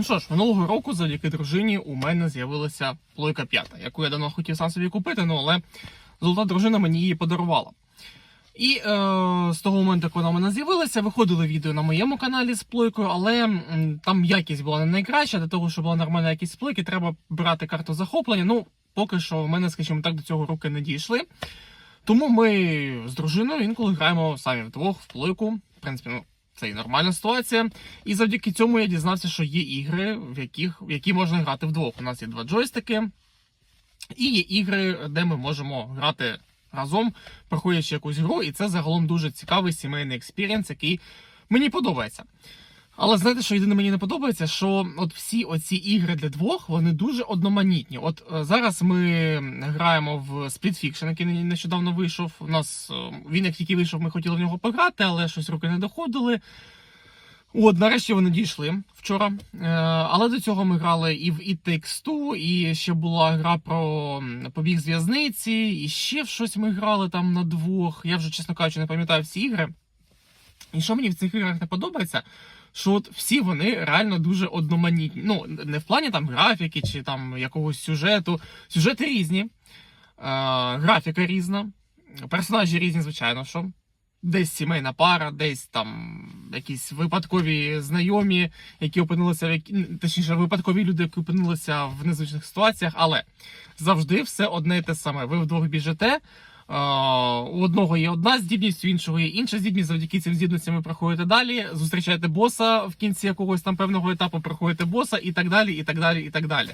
Ну що ж, минулого року завдяки дружині у мене з'явилася плойка п'ята, яку я давно хотів сам собі купити, ну але золота дружина мені її подарувала. І е, з того моменту, як вона в мене з'явилася, виходили відео на моєму каналі з плойкою, але м, там якість була не найкраща. Для того, щоб була нормальна якість плойки, треба брати карту захоплення. Ну, поки що в мене, скажімо так, до цього руки не дійшли. Тому ми з дружиною інколи граємо самі вдвох в плойку. В принципі, ну, це і нормальна ситуація. І завдяки цьому я дізнався, що є ігри, в яких в які можна грати вдвох. У нас є два джойстики, і є ігри, де ми можемо грати разом, проходячи якусь гру, і це загалом дуже цікавий сімейний експірієнс, який мені подобається. Але знаєте, що єдине мені не подобається, що от всі оці ігри для двох вони дуже одноманітні. От е, зараз ми граємо в Split Fiction, який нещодавно вийшов. У нас е, він як тільки вийшов, ми хотіли в нього пограти, але щось руки не доходили. От, нарешті вони дійшли вчора. Е, але до цього ми грали і в It Takes Two, і ще була гра про побіг з в'язниці, і ще в щось ми грали там на двох. Я вже, чесно кажучи, не пам'ятаю всі ігри. І що мені в цих іграх не подобається, що от всі вони реально дуже одноманітні. Ну, не в плані там графіки чи там якогось сюжету. Сюжети різні, е, графіка різна, персонажі різні, звичайно, що. Десь сімейна пара, десь там якісь випадкові знайомі, які опинилися в які... точніше, випадкові люди, які опинилися в незвичних ситуаціях, але завжди все одне і те саме. Ви вдвох біжите. А, У одного є одна здібність, у іншого є інша здібність. Завдяки цим здібностям ви проходите далі, зустрічаєте боса в кінці якогось там певного етапу, проходите боса і так далі, і так далі, і так далі.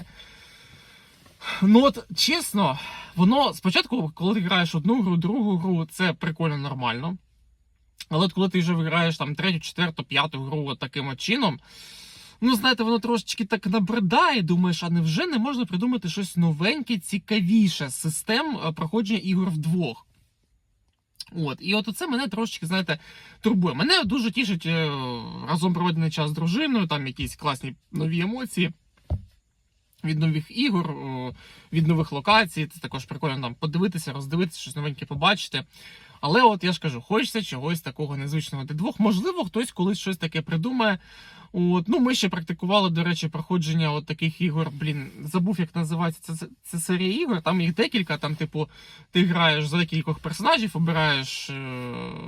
Ну от чесно, воно спочатку, коли ти граєш одну гру, другу гру, це прикольно нормально. Але от коли ти вже виграєш там третю, четверту, п'яту гру от таким от чином, ну знаєте, воно трошечки так набридає. Думаєш, а невже не можна придумати щось новеньке, цікавіше з систем е, проходження ігор вдвох? От, і от це мене трошечки, знаєте, турбує. Мене дуже тішить е, разом проведений час з дружиною, там якісь класні нові емоції. Від нових ігор, від нових локацій, це також прикольно там подивитися, роздивитися, щось новеньке побачити. Але от я ж кажу, хочеться чогось такого незвичного для двох. Можливо, хтось колись щось таке придумає. От, ну, ми ще практикували, до речі, проходження от таких ігор. Блін, забув, як називається це, це, серія ігор. Там їх декілька. Там, типу, ти граєш за декількох персонажів, обираєш, е,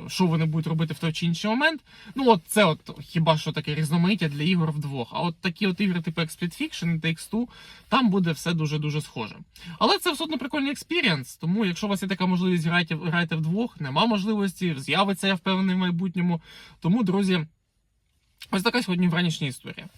що вони будуть робити в той чи інший момент. Ну, от це от хіба що таке різноманіття для ігор вдвох. А от такі от ігри, типу Split Fiction, Takes Two, там буде все дуже дуже схоже. Але це одно прикольний експірієнс. Тому, якщо у вас є така можливість, грайте, грайте вдвох, нема можливості, з'явиться, я впевнений в майбутньому. Тому, друзі, ось така сьогодні вранішня історія.